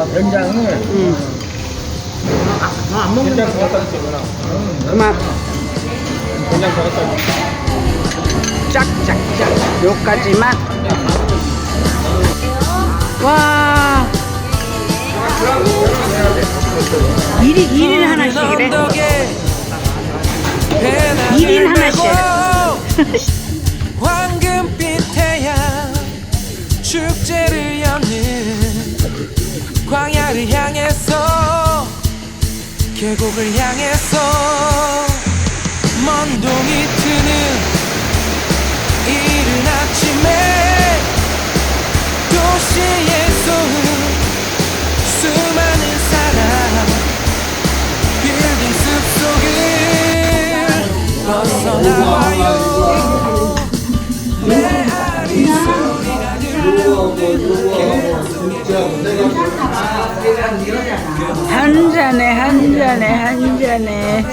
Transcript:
아, 된장을 응. 너안 먹는 된장 저었다 주구나. 그만. 된장 저었다 주 짝짝짝 요까지만. 와. 1인, 1인 하나씩이래. 1인 하나씩. 황금빛 태양 축제를 여는 계곡을 향해서 먼 동이 트는 이른 아침에 도시에서 수많은 사람 빌딩 숲속을 벗어나와요. 메아리 소리가 한 잔에 한 잔에 한 잔에